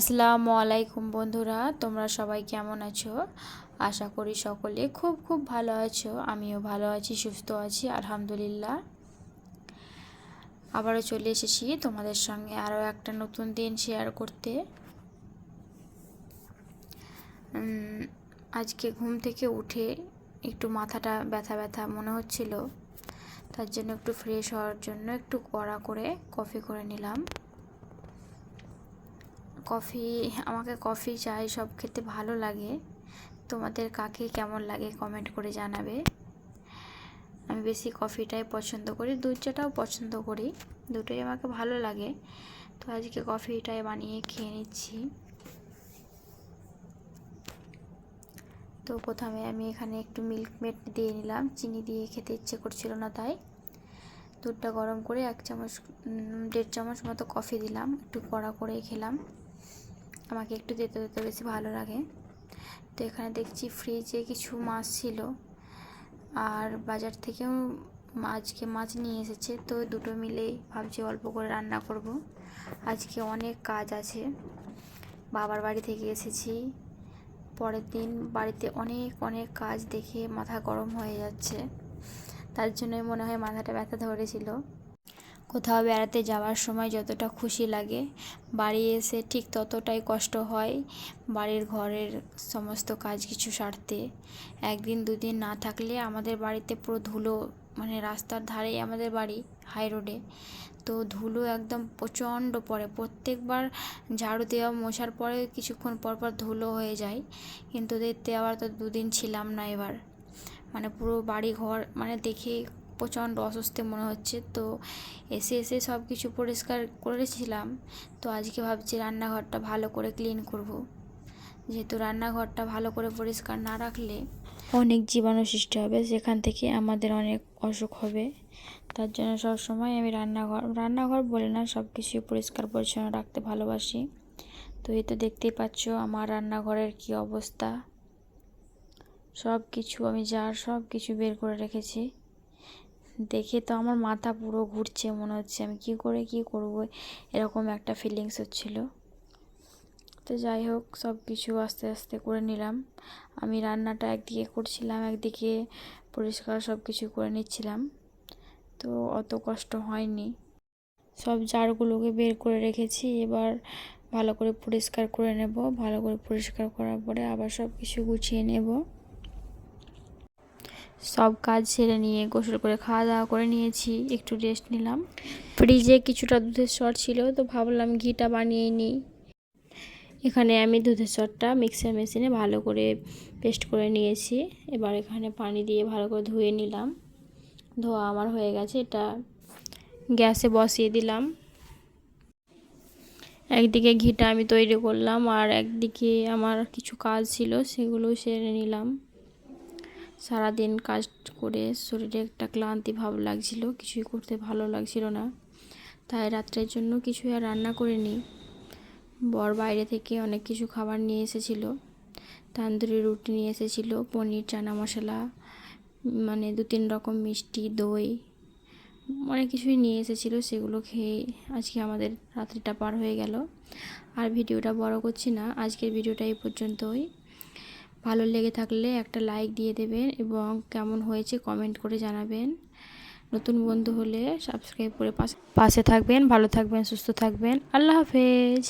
আসসালামু আলাইকুম বন্ধুরা, তোমরা সবাই কেমন আছো? আশা করি সকলে খুব খুব ভালো আছো, আমিও ভালো আছি, সুস্থ আছি, আলহামদুলিল্লাহ। আবারও চলে এসেছি তোমাদের সঙ্গে আরও একটা নতুন দিন শেয়ার করতে। আজকে ঘুম থেকে উঠে একটু মাথাটা ব্যথা ব্যথা মনে হচ্ছিল, তার জন্য একটু ফ্রেশ হওয়ার জন্য একটু কড়া করে কফি করে নিলাম। কফি, আমাকে কফি চাই, সব খেতে ভালো লাগে। তোমাদের কাকে কেমন লাগে কমেন্ট করে জানাবে। আমি বেশি কফিটাই পছন্দ করি, দুধ চাটাও পছন্দ করি, দুটোই আমাকে ভালো লাগে। তো আজকে কফিটাই বানিয়ে খেয়ে নিচ্ছি। তো প্রথমে আমি এখানে একটু মিল্ক মেড দিয়ে নিলাম, চিনি দিয়ে খেতে ইচ্ছে করছিল না তাই। দুধটা গরম করে এক চামচ দেড় চামচ মতো কফি দিলাম, একটু কড়া করে খেলাম। আমাকে একটু যেতে যেতে বেশি ভালো লাগে। তো এখানে দেখছি ফ্রিজে কিছু মাছ ছিল। আর বাজার থেকেও আজকে মাছ নিয়ে এসেছে, তো দুটো মিলেই ভাবছি অল্প করে রান্না করব। আজকে অনেক কাজ আছে। বাবার বাড়ি থেকে এসেছি। পরের দিন বাড়িতে অনেক অনেক কাজ দেখে মাথা গরম হয়ে যাচ্ছে। তার জন্যই মনে হয় মাথাটা ব্যথা ধরেছিল। কোথাও বেড়াতে যাওয়ার সময় যতটা খুশি লাগে। বাড়ি এসে ঠিক ততটাই কষ্ট হয় বাড়ির ঘরের সমস্ত কাজ কিছু সারতে। একদিন দুদিন না থাকলে আমাদের বাড়িতে পুরো ধুলো মানে রাস্তার ধারেই আমাদের বাড়ি হাই রোডে তো ধুলো একদম প্রচণ্ড পড়ে। প্রত্যেকবার ঝাড়ু দেওয়া মশার পরে কিছুক্ষণ পর পর ধুলো হয়ে যায়। কিন্তু দেখতে আবার তো দুদিন ছিলাম না এবার। মানে পুরো বাড়ি ঘর মানে দেখে প্রচণ্ড অস্বস্তি মনে হচ্ছে। তো এসে এসে সব কিছু পরিষ্কার করেছিলাম। তো আজকে ভাবছি রান্নাঘরটা ভালো করে ক্লিন করব। যেহেতু রান্নাঘরটা ভালো করে পরিষ্কার না রাখলে অনেক জীবাণু সৃষ্টি হবে, সেখান থেকে আমাদের অনেক অসুখ হবে। তার জন্য সব সময় আমি রান্নাঘর রান্নাঘর বলে না সব কিছু পরিষ্কার পরিচ্ছন্ন রাখতে ভালোবাসি। তো এই তো দেখতেই পাচ্ছ আমার রান্নাঘরের কি অবস্থা। সব কিছু আমি যার সব কিছু বের করে রেখেছি। দেখে তো আমার মাথা পুরো ঘুরছে, মনে হচ্ছে আমি কি করে কি করব? এরকম একটা ফিলিংস হচ্ছিল। তো যাই হোক সব কিছু আস্তে আস্তে করে নিলাম। আমি রান্নাটা একদিকে করছিলাম, একদিকে পরিষ্কার সব কিছু করে নিচ্ছিলাম। তো অত কষ্ট হয়নি। সব জারগুলোকে বের করে রেখেছি, এবার ভালো করে পরিষ্কার করে নেব। ভালো করে পরিষ্কার করার পরে আবার সব কিছু গুছিয়ে নেব। সব কাজ সেরে নিয়ে গোসল করে খাওয়া দাওয়া করে নিয়েছি, একটু রেস্ট নিলাম। ফ্রিজে কিছুটা দুধের সর ছিল, তো ভাবলাম ঘিটা বানিয়ে নিই। এখানে আমি দুধের সরটা মিক্সার মেশিনে ভালো করে পেস্ট করে নিয়েছি, এবার এখানে পানি দিয়ে ভালো করে ধুয়ে নিলাম। ধোয়া আমার হয়ে গেছে, এটা গ্যাসে বসিয়ে দিলাম। একদিকে ঘিটা আমি তৈরি করলাম, আর একদিকে আমার কিছু কাজ ছিল, সেগুলো সেরে নিলাম। সারাদিন কাজ করে শরীরে একটা ক্লান্তি ভাব লাগছিল, কিছুই করতে ভালো লাগছিল না। তাই রাত্রের জন্য কিছু আর রান্না করিনি। বর বাইরে থেকে অনেক কিছু খাবার নিয়ে এসেছিল। তান্দুরি রুটি নিয়ে এসেছিল, পনির, চানা মশলা মানে দু তিন রকম মিষ্টি, দই, অনেক কিছুই নিয়ে এসেছিল, সেগুলো খেয়ে আজকে আমাদের রাত্রিটা পার হয়ে গেল। আর ভিডিওটা বড় করছি না, আজকের ভিডিওটা এই পর্যন্তই। ভালো লেগে থাকলে একটা লাইক দিয়ে দেবেন এবং কেমন হয়েছে কমেন্ট করে জানাবেন। নতুন বন্ধু হলে সাবস্ক্রাইব করে পাশে থাকবেন, ভালো থাকবেন, সুস্থ থাকবেন। আল্লাহ হাফেজ।